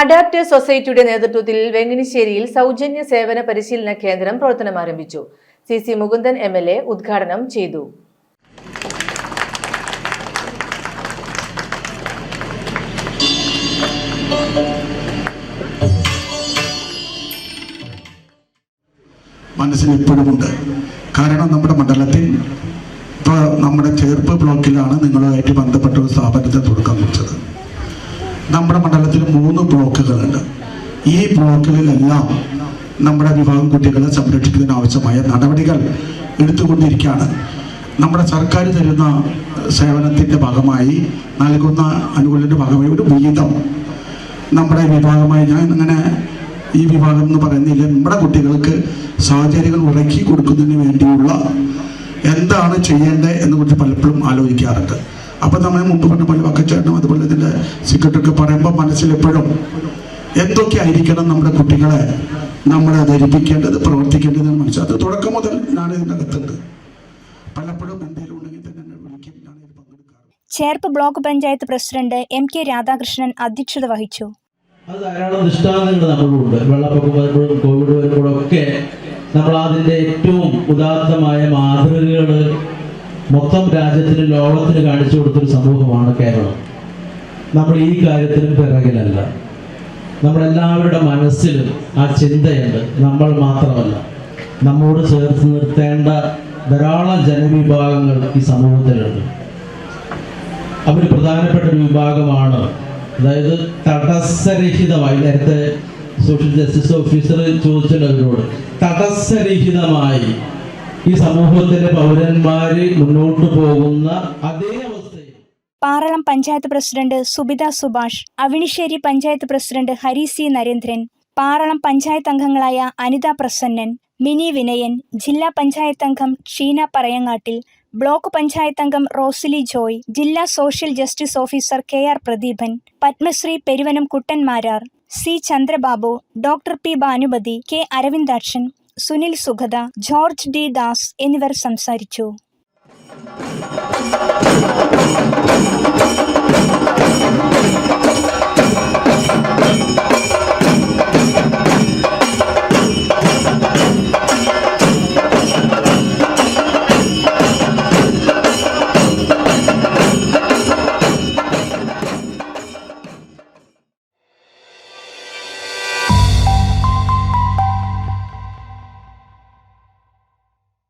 Adapt സൊസൈറ്റിയുടെ നേതൃത്വത്തിൽ വെങ്ങണിശ്ശേരിയിൽ സൗജന്യ സേവന പരിശീലന കേന്ദ്രം പ്രവർത്തനം ആരംഭിച്ചു. C C Mukundan M L A ഉദ്ഘാടനം ചെയ്തു. മനസ്സിൽ ഇപ്പോഴുമുണ്ട് കാരണം നമ്മുടെ മണ്ഡലത്തിൽ ഇപ്പോൾ നമ്മുടെ ചേർപ്പ് ബ്ലോക്കിലാണ് നിങ്ങളുമായിട്ട് ബന്ധപ്പെട്ട ഒരു സ്ഥാപനത്തെ തുടക്കം കുറിച്ചത്. നമ്മുടെ മണ്ഡലത്തിൽ മൂന്ന് ബ്ലോക്കുകളുണ്ട്. ഈ ബ്ലോക്കുകളിലെല്ലാം നമ്മുടെ വിഭാഗം കുട്ടികളെ സംരക്ഷിക്കുന്നതിന് ആവശ്യമായ നടപടികൾ എടുത്തുകൊണ്ടിരിക്കുകയാണ്. നമ്മുടെ സർക്കാർ തരുന്ന സേവനത്തിന്റെ ഭാഗമായി നൽകുന്ന അനുകൂലത്തിന്റെ ഭാഗമായി ഒരു വിഹിതം നമ്മുടെ വിഭാഗമായി ഞാൻ അങ്ങനെ ഈ വിഭാഗം എന്ന് പറയുന്നില്ല നമ്മുടെ കുട്ടികൾക്ക് സാഹചര്യങ്ങൾ ഉറക്കി കൊടുക്കുന്നതിന് വേണ്ടിയുള്ള എന്താണ് ചെയ്യേണ്ടത് എന്ന് കുറിച്ച് പലപ്പോഴും ആലോചിക്കാറുണ്ട്. അപ്പം നമ്മൾ മുമ്പ് പറഞ്ഞ പോലെ വക്കച്ചേട്ടനും അതുപോലെ ഇതിന്റെ സിക്രട്ടൊക്കെ പറയുമ്പോൾ മനസ്സിലെപ്പോഴും എന്തൊക്കെ ആയിരിക്കണം നമ്മുടെ കുട്ടികളെ നമ്മളെ ധരിപ്പിക്കേണ്ടത് പ്രവർത്തിക്കേണ്ടത് എന്ന് മനസ്സിലാവും അത് തുടക്കം മുതൽ ഞാൻ ഇതിനകത്തുണ്ട്. പലപ്പോഴും എന്തെങ്കിലും ഉണ്ടെങ്കിൽ തന്നെ എന്നെ വിളിക്കും. ഞാൻ Cherpu block panchayat president M K Radhakrishnan അധ്യക്ഷത വഹിച്ചു. അത് ധാരാളം ദൃഷ്ടാന്തങ്ങൾ നമ്മളുണ്ട് വെള്ളപ്പൊക്കം വരുമ്പോഴും കോവിഡ് വരുമ്പോഴും ഒക്കെ നമ്മൾ അതിന്റെ ഏറ്റവും ഉദാത്തമായ മാതൃകകൾ മൊത്തം രാജ്യത്തിന് ലോകത്തിന് കാണിച്ചു കൊടുത്തൊരു സമൂഹമാണ് കേരളം. നമ്മൾ ഈ കാര്യത്തിലും പിറകിലല്ല. നമ്മളെല്ലാവരുടെ മനസ്സിലും ആ ചിന്തയുണ്ട്. നമ്മൾ മാത്രമല്ല. നമ്മോട് ചേർത്ത് നിർത്തേണ്ട ധാരാളം ജനവിഭാഗങ്ങൾ ഈ സമൂഹത്തിലുണ്ട്. അവർ പ്രധാനപ്പെട്ട ഒരു വിഭാഗമാണ്. അതായത് തടസ്സരഹിതമായി നേരത്തെ സോഷ്യൽ ജസ്റ്റിസ് ഓഫീസർ ചോദിച്ചിട്ടുണ്ട് അവരോട് തടസ്സരഹിതമായി ഈ സമൂഹത്തിലെ പൗരന്മാര് മുന്നോട്ട് പോകുന്ന അതേ അവസ്ഥയിൽ. Paralam panchayat president Subitha Subhash Avinissery panchayat president Hari C Narendran Paralam panchayat അംഗങ്ങളായ അനിത പ്രസന്നൻ മിനി വിനയൻ ജില്ലാ പഞ്ചായത്ത് അംഗം ഷീന പറയങ്ങാട്ടിൽ ബ്ലോക്ക് പഞ്ചായത്ത് അംഗം റോസിലി ജോയ് ജില്ലാ social justice officer K R Pradeepan Padmashri Peruvanam Kuttan Marar C Chandrababu doctor P Bhanumathi K Aravindakshan Sunil Sugatha George D Das എന്നിവർ സംസാരിച്ചു.